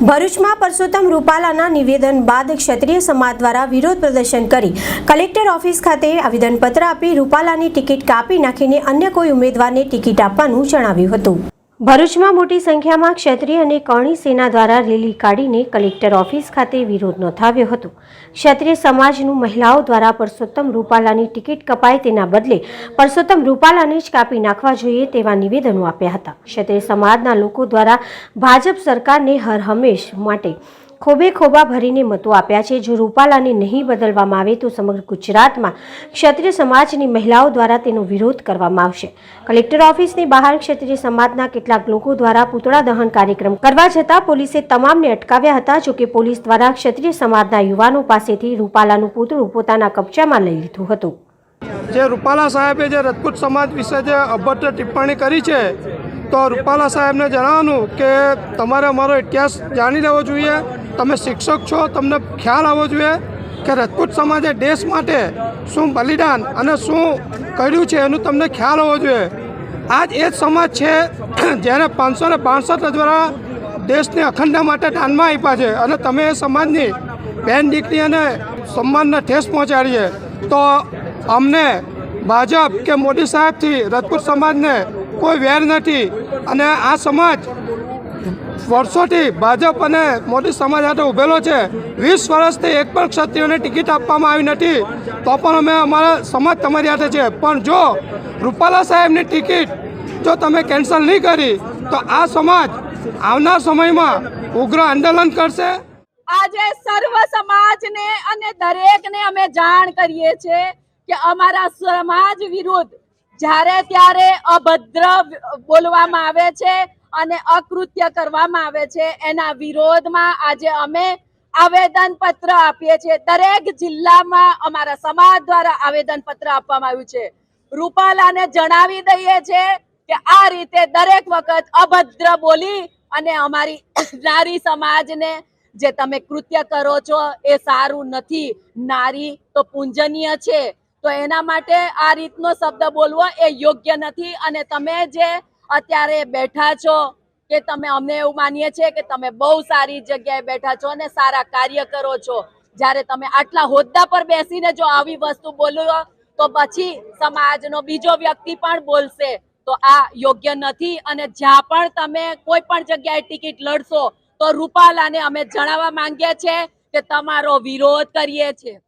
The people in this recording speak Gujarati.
ભરૂચમાં પરસોત્તમ રૂપાલાના નિવેદન બાદ ક્ષત્રિય સમાજ દ્વારા વિરોધ પ્રદર્શન કરી. કલેક્ટર ઓફિસ ખાતે આવેદનપત્ર આપી રૂપાલાની ટિકિટ કાપી નાખીને અન્ય કોઈ ઉમેદવારને ટિકિટ આપવાનું જણાવ્યું હતું. ભરૂચમાં મોટી સંખ્યામાં ક્ષત્રિય અને કરણી સેના દ્વારા રેલી કાઢીને કલેક્ટર ઓફિસ ખાતે વિરોધ નોંધાવ્યો હતો. ક્ષત્રિય સમાજનું મહિલાઓ દ્વારા પરસોત્તમ રૂપાલાની ટિકિટ કપાય તેના બદલે પરસોત્તમ રૂપાલાને જ કાપી નાખવા જોઈએ તેવા નિવેદનો આપ્યા હતા. ક્ષત્રિય સમાજના લોકો દ્વારા ભાજપ સરકારને હર હંમેશ માટે ખોબે ખોબા ભરીને મતો આપ્યા છે. જો રૂપાલાને નહીં બદલવામાં આવે તો સમગ્ર ગુજરાતમાં ક્ષત્રિય સમાજની મહિલાઓ દ્વારા તેનો વિરોધ કરવામાં આવશે. કલેક્ટર ઓફિસની બહાર ક્ષત્રિય સમાજના કેટલાક લોકો દ્વારા પૂતળા દહન કાર્યક્રમ કરવા જતાં પોલીસે તમામને અટકાવ્યા હતા જોકે પોલીસ દ્વારા ક્ષત્રિય સમાજના યુવાનો પાસેથી રૂપાલાનું પૂતળું પોતાના કબજામાં લઈ લીધું હતું. જે રૂપાલા સાહેબે જે રજપૂત સમાજ વિશે જે અભદ્ર ટિપ્પણી કરી છે તો રૂપાલા સાહેબને જણાવવાનું કે તમારે અમારો ઇતિહાસ જાણી લેવો જોઈએ, તમે શિક્ષક છો, તમને ખ્યાલ આવવો જોઈએ કે રજપૂત સમાજે દેશ માટે શું બલિદાન અને શું કર્યું છે એનું તમને ખ્યાલ હોવો જોઈએ. આજ એ જ સમાજ છે જેને પાંચસો ને બાસઠ દ્વારા દેશની અખંડ માટે દાનમાં આપ્યા છે અને તમે એ સમાજની બેન દીકરી અને સન્માનને ઠેસ પહોંચાડીએ. તો અમને ભાજપ કે મોદી સાહેબથી રાજપૂત સમાજને કોઈ વેર નથી. અને આ સમાજ વર્ષોથી ભાજપ અને મોદી સમાજ સાથે ઉભેલો છે. વીસ વર્ષથી એક પણ ક્ષત્રિયોને ટિકિટ આપવામાં આવી નથી. તો પણ અમે અમારા સમાજ તમારી સાથે છે. પણ જો રૂપાલા સાહેબની ટિકિટ જો તમે કેન્સલ નહીં કરી, તો આ સમાજ આવનાર સમયમાં ઉગ્ર આંદોલન કરશે. આજે સર્વ સમાજને અને દરેકને અમે જાણ કરીએ છીએ કે અમારા સમાજ વિરુદ્ધ જ્યારે ત્યારે અભદ્ર બોલવામાં આવે છે અને અકૃત્ય કરવામાં આવે છે, એના વિરોધમાં આજે અમે આવેદન પત્ર આપીએ છીએ. દરેક જિલ્લામાં અમારા સમાજ દ્વારા આવેદન પત્ર આપવામાં આવ્યું છે. રૂપાલાને જણાવી દઈએ છે કે આ રીતે દરેક વખત અભદ્ર બોલી અને અમારી નારી સમાજને જે તમે કૃત્ય કરો છો એ સારું નથી. નારી તો પૂંજનીય છે. તો એના માટે આ રીતનો શબ્દ બોલવો એ યોગ્ય નથી. અને તમે જે અત્યારે બેઠા છો કે તમે અમને એવું માનીએ છીએ કે તમે બહુ સારી જગ્યાએ બેઠા છો અને સારા કાર્ય કરો છો. જ્યારે તમે આટલા હોદ્દા પર બેસીને જો આવી વસ્તુ બોલો તો પછી સમાજનો બીજો વ્યક્તિ પણ બોલશે. તો આ યોગ્ય નથી. અને જ્યાં પણ તમે કોઈ પણ જગ્યાએ ટિકિટ લડશો તો રૂપાલાને અમે જણાવવા માંગીએ છીએ કે તમારો વિરોધ કરીએ છીએ.